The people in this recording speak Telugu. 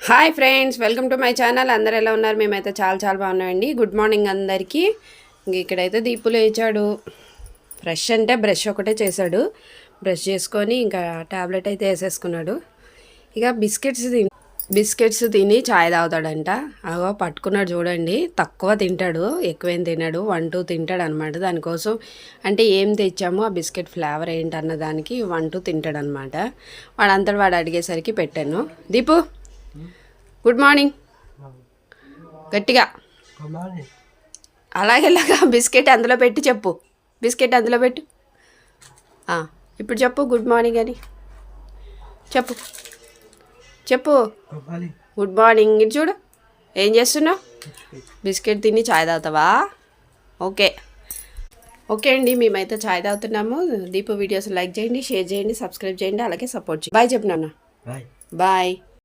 Hi friends welcome to my channel అందరు ఎలా ఉన్నారు? మేమైతే చాలా చాలా బాగున్నామండి. గుడ్ మార్నింగ్ అందరికీ. ఇంక ఇక్కడైతే దీపు లేచాడు. బ్రష్ అంటే బ్రష్ ఒకటే చేశాడు. బ్రష్ చేసుకొని ఇంకా టాబ్లెట్ అయితే వేసేసుకున్నాడు. ఇక బిస్కెట్స్ తిని బిస్కెట్స్ తిని చాయ్ తాగుతాడంట. అగో పట్టుకున్నాడు చూడండి. తక్కువ తింటాడు ఎక్కువేం తినడు. వన్ టూ తింటాడు అనమాట దానికోసం అంటే ఏం తెచ్చామో ఆ బిస్కెట్ ఫ్లేవర్ ఏంటన్న దానికి వన్ టూ తింటాడనమాట. వాడంతా వాడంతటి వాడు అడిగేసరికి పెట్టాను. దీపు! గుడ్ మార్నింగ్ గట్టిగా. అలాగేలాగా బిస్కెట్ అందులో పెట్టి చెప్పు. బిస్కెట్ అందులో పెట్టు. ఇప్పుడు చెప్పు గుడ్ మార్నింగ్ అని. చెప్పు. చెప్పు. గుడ్ మార్నింగ్ ఇది చూడు. ఏం చేస్తున్నావు? బిస్కెట్ తిని చాయ్ తాగుతావా? ఓకే. ఓకే అండి మేమైతే చాయ్ తాగుతున్నాము. దీపు వీడియోస్ లైక్ చేయండి షేర్ చేయండి సబ్స్క్రైబ్ చేయండి అలాగే సపోర్ట్ చేయండి. బాయ్ చెప్పు నాన్న. Bye bye.